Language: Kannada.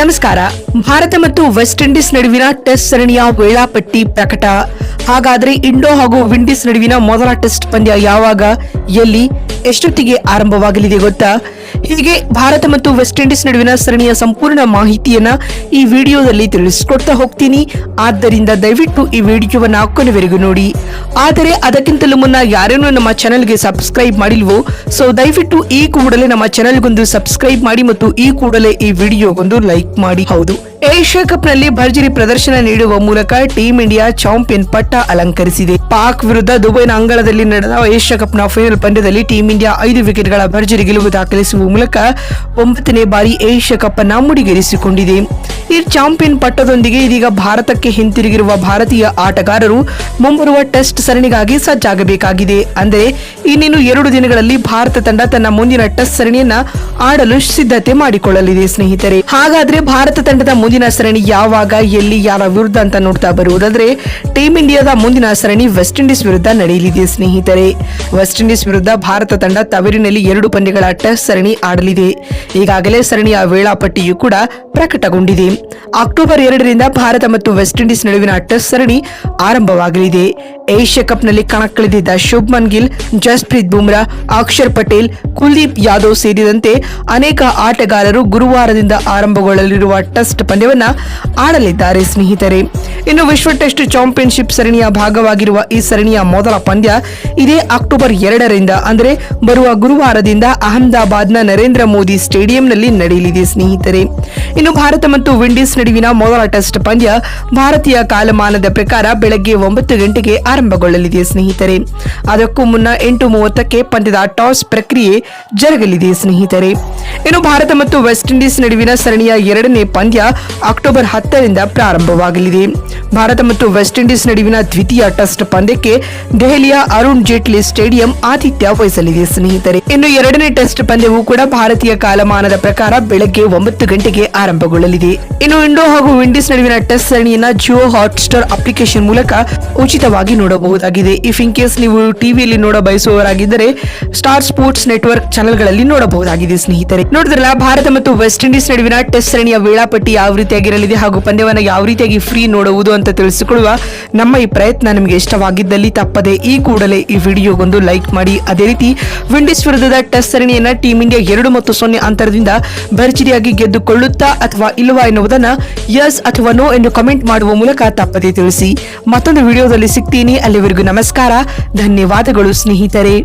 ನಮಸ್ಕಾರ. ಭಾರತ ಮತ್ತು ವೆಸ್ಟ್ ಇಂಡೀಸ್ ನಡುವಿನ ಟೆಸ್ಟ್ ಸರಣಿಯ ವೇಳಾಪಟ್ಟಿ ಪ್ರಕಟ. ಹಾಗಾದರೆ ಇಂಡೋ ಹಾಗೂ ವಿಂಡೀಸ್ ನಡುವಿನ ಮೊದಲ ಟೆಸ್ಟ್ ಪಂದ್ಯ ಯಾವಾಗ, ಎಲ್ಲಿ, ಎಷ್ಟೊತ್ತಿಗೆ ಆರಂಭವಾಗಲಿದೆ ಗೊತ್ತಾ? ಹೀಗೆ ಭಾರತ ಮತ್ತು ವೆಸ್ಟ್ ಇಂಡೀಸ್ ನಡುವಿನ ಸರಣಿಯ ಸಂಪೂರ್ಣ ಮಾಹಿತಿಯನ್ನ ಈ ವಿಡಿಯೋದಲ್ಲಿ ತಿಳಿಸಿಕೊಡ್ತಾ ಹೋಗ್ತೀನಿ. ಆದ್ದರಿಂದ ದಯವಿಟ್ಟು ಈ ವಿಡಿಯೋವನ್ನ ಕೊನೆವರೆಗೂ ನೋಡಿ. ಆದರೆ ಅದಕ್ಕಿಂತಲೂ ಮುನ್ನ ಯಾರೇನೂ ನಮ್ಮ ಚಾನೆಲ್ಗೆ ಸಬ್ಸ್ಕ್ರೈಬ್ ಮಾಡಿಲ್ವೋ, ಸೊ ದಯವಿಟ್ಟು ಈ ಕೂಡಲೇ ನಮ್ಮ ಚಾನೆಲ್ಗೊಂದು ಸಬ್ಸ್ಕ್ರೈಬ್ ಮಾಡಿ ಮತ್ತು ಈ ಕೂಡಲೇ ಈ ವಿಡಿಯೋಗೊಂದು ಲೈಕ್ ಮಾಡಿ. ಹೌದು. ಏಷ್ಯಾ ಕಪ್ನಲ್ಲಿ ಭರ್ಜರಿ ಪ್ರದರ್ಶನ ನೀಡುವ ಮೂಲಕ ಟೀಂ ಇಂಡಿಯಾ ಚಾಂಪಿಯನ್ ಪಟ್ಟ ಅಲಂಕರಿಸಿದೆ. ಪಾಕ್ ವಿರುದ್ಧ ದುಬೈನ ಅಂಗಳದಲ್ಲಿ ನಡೆದ ಏಷ್ಯಾ ಕಪ್ನ ಫೈನಲ್ ಪಂದ್ಯದಲ್ಲಿ ಟೀಂ ಇಂಡಿಯಾ ಐದು ವಿಕೆಟ್ಗಳ ಭರ್ಜರಿ ಗೆಲುವು ದಾಖಲಿಸುವ ಮೂಲಕ ಒಂಬತ್ತನೇ ಬಾರಿ ಏಷ್ಯಾ ಕಪ್ ಅನ್ನು ಮುಡಿಗೇರಿಸಿಕೊಂಡಿದೆ. ಈ ಚಾಂಪಿಯನ್ ಪಟ್ಟದೊಂದಿಗೆ ಇದೀಗ ಭಾರತಕ್ಕೆ ಹಿಂತಿರುಗಿರುವ ಭಾರತೀಯ ಆಟಗಾರರು ಮುಂಬರುವ ಟೆಸ್ಟ್ ಸರಣಿಗಾಗಿ ಸಜ್ಜಾಗಬೇಕಾಗಿದೆ. ಅಂದರೆ ಇನ್ನೇನು ಎರಡು ದಿನಗಳಲ್ಲಿ ಭಾರತ ತಂಡ ತನ್ನ ಮುಂದಿನ ಟೆಸ್ಟ್ ಸರಣಿಯನ್ನ ಆಡಲು ಸಿದ್ಧತೆ ಮಾಡಿಕೊಳ್ಳಲಿದೆ ಸ್ನೇಹಿತರೆ. ಹಾಗಾದ್ರೆ ಭಾರತ ತಂಡದ ಮುಂದಿನ ಸರಣಿ ಯಾವಾಗ, ಎಲ್ಲಿ, ಯಾರ ವಿರುದ್ಧ ಅಂತ ನೋಡ್ತಾ ಬರುವುದಾದ್ರೆ ಟೀಂ ಇಂಡಿಯಾದ ಮುಂದಿನ ಸರಣಿ ವೆಸ್ಟ್ ಇಂಡೀಸ್ ವಿರುದ್ಧ ನಡೆಯಲಿದೆ ಸ್ನೇಹಿತರೆ. ವೆಸ್ಟ್ ಇಂಡೀಸ್ ವಿರುದ್ಧ ಭಾರತ ತಂಡ ತವರಿನಲ್ಲಿ ಎರಡು ಪಂದ್ಯಗಳ ಟೆಸ್ಟ್ ಸರಣಿ ಆಡಲಿದೆ. ಈಗಾಗಲೇ ಸರಣಿಯ ವೇಳಾಪಟ್ಟಿಯು ಕೂಡ ಪ್ರಕಟಗೊಂಡಿದೆ. ಅಕ್ಟೋಬರ್ ಎರಡರಿಂದ ಭಾರತ ಮತ್ತು ವೆಸ್ಟ್ ಇಂಡೀಸ್ ನಡುವಿನ ಟೆಸ್ಟ್ ಸರಣಿ ಆರಂಭವಾಗಲಿದೆ. ಏಷ್ಯಾ ಕಪ್ನಲ್ಲಿ ಕಣಕ್ಕಿಳಿದಿದ್ದ ಶುಭ್ಮನ್ ಗಿಲ್, ಜಸ್ಪ್ರೀತ್ ಬುಮ್ರಾ, ಅಕ್ಷರ್ ಪಟೇಲ್, ಕುಲ್ದೀಪ್ ಯಾದವ್ ಸೇರಿದಂತೆ ಅನೇಕ ಆಟಗಾರರು ಗುರುವಾರದಿಂದ ಆರಂಭಗೊಳ್ಳಲಿರುವ ಟೆಸ್ಟ್ ಪಂದ್ಯವನ್ನು ಆಡಲಿದ್ದಾರೆ ಸ್ನೇಹಿತರೆ. ಇನ್ನು ವಿಶ್ವ ಟೆಸ್ಟ್ ಚಾಂಪಿಯನ್ಶಿಪ್ ಸರಣಿಯ ಭಾಗವಾಗಿರುವ ಈ ಸರಣಿಯ ಮೊದಲ ಪಂದ್ಯ ಇದೇ ಅಕ್ಟೋಬರ್ ಎರಡರಿಂದ, ಅಂದರೆ ಬರುವ ಗುರುವಾರದಿಂದ ಅಹಮದಾಬಾದ್ನ ನರೇಂದ್ರ ಮೋದಿ ಸ್ಟೇಡಿಯಂನಲ್ಲಿ ನಡೆಯಲಿದೆ ಸ್ನೇಹಿತರೆ. ಇನ್ನು ಭಾರತ ಮತ್ತು ವಿಂಡೀಸ್ ನಡುವಿನ ಮೊದಲ ಟೆಸ್ಟ್ ಪಂದ್ಯ ಭಾರತೀಯ ಕಾಲಮಾನದ ಪ್ರಕಾರ ಬೆಳಗ್ಗೆ ಒಂಬತ್ತು ಗಂಟೆಗೆ ಆರಂಭಗೊಳ್ಳಲಿದೆ, ಸ್ನೇಹಿತರೆ. ಅದಕ್ಕೂ ಮುನ್ನ ಎಂಟು ಮೂವತ್ತಕ್ಕೆ ಪಂದ್ಯದ ಟಾಸ್ ಪ್ರಕ್ರಿಯೆ ಜರುಗಲಿದೆ, ಸ್ನೇಹಿತರೆ. ಇನ್ನು ಭಾರತ ಮತ್ತು ವೆಸ್ಟ್ ಇಂಡೀಸ್ ನಡುವಿನ ಸರಣಿಯ ಎರಡನೇ ಪಂದ್ಯ ಅಕ್ಟೋಬರ್ ಹತ್ತರಿಂದ ಪ್ರಾರಂಭವಾಗಲಿದೆ. ಭಾರತ ಮತ್ತು ವೆಸ್ಟ್ ಇಂಡೀಸ್ ನಡುವಿನ ದ್ವಿತೀಯ ಟೆಸ್ಟ್ ಪಂದ್ಯಕ್ಕೆ ದೆಹಲಿಯ ಅರುಣ್ ಜೇಟ್ಲಿ ಸ್ಟೇಡಿಯಂ ಆತಿಥ್ಯ ವಹಿಸಲಿದೆ, ಸ್ನೇಹಿತರೆ. ಇನ್ನು ಎರಡನೇ ಟೆಸ್ಟ್ ಪಂದ್ಯವು ಕೂಡ ಭಾರತೀಯ ಕಾಲಮಾನದ ಪ್ರಕಾರ ಬೆಳಗ್ಗೆ ಒಂಬತ್ತು ಗಂಟೆಗೆ ಆರಂಭಗೊಳ್ಳಲಿದೆ. ಇನ್ನು ವಿಂಡೋ ಹಾಗೂ ವಿಂಡೀಸ್ ನಡುವಿನ ಟೆಸ್ಟ್ ಸರಣಿಯನ್ನ ಜಿಯೋ ಹಾಟ್ಸ್ಟಾರ್ ಅಪ್ಲಿಕೇಶನ್ ಮೂಲಕ ಉಚಿತವಾಗಿ ನೋಡಬಹುದಾಗಿದೆ. ಇಫ್ ಇನ್ ಕೇಸ್ ನೀವು ಟಿವಿಯಲ್ಲಿ ನೋಡ ಬಯಸುವವರಾಗಿದ್ದರೆ ಸ್ಟಾರ್ ಸ್ಪೋರ್ಟ್ಸ್ ನೆಟ್ವರ್ಕ್ ಚಾನೆಲ್ಗಳಲ್ಲಿ ನೋಡಬಹುದಾಗಿದೆ ಸ್ನೇಹಿತರೆ. ನೋಡಿದ್ರಲ್ಲ, ಭಾರತ ಮತ್ತು ವೆಸ್ಟ್ ಇಂಡೀಸ್ ನಡುವಿನ ಟೆಸ್ಟ್ ಸರಣಿಯ ವೇಳಾಪಟ್ಟಿ ಯಾವ ರೀತಿಯಾಗಿರಲಿದೆ ಹಾಗೂ ಪಂದ್ಯವನ್ನು ಯಾವ ರೀತಿಯಾಗಿ ಫ್ರೀ ನೋಡುವುದು ಅಂತ ತಿಳಿಸಿಕೊಳ್ಳುವ ನಮ್ಮ ಈ ಪ್ರಯತ್ನ ನಿಮಗೆ ಇಷ್ಟವಾಗಿದ್ದಲ್ಲಿ ತಪ್ಪದೆ ಈ ಕೂಡಲೇ ಈ ವಿಡಿಯೋಗೊಂದು ಲೈಕ್ ಮಾಡಿ. ಅದೇ ರೀತಿ ವಿಂಡೀಸ್ ವಿರುದ್ಧದ ಟೆಸ್ಟ್ ಸರಣಿಯನ್ನ ಟೀಂ ಇಂಡಿಯಾ ಎರಡು ಮತ್ತು ಸೊನ್ನೆ ಅಂತರದಿಂದ ಭರ್ಜರಿಯಾಗಿ ಗೆದ್ದುಕೊಳ್ಳುತ್ತಾ ಅಥವಾ ಇಲ್ಲವಾ ಎನ್ನುವುದನ್ನ ಯಸ್ ಅಥವಾ ನೋ ಎಂದು ಕಮೆಂಟ್ ಮಾಡುವ ಮೂಲಕ ತಪ್ಪದೇ ತಿಳಿಸಿ. ಮತ್ತೊಂದು ವಿಡಿಯೋದಲ್ಲಿ ಸಿಗ್ತೀನಿ. ಅಲ್ಲಿವರೆಗೂ ನಮಸ್ಕಾರ. ಧನ್ಯವಾದಗಳು ಸ್ನೇಹಿತರೆ.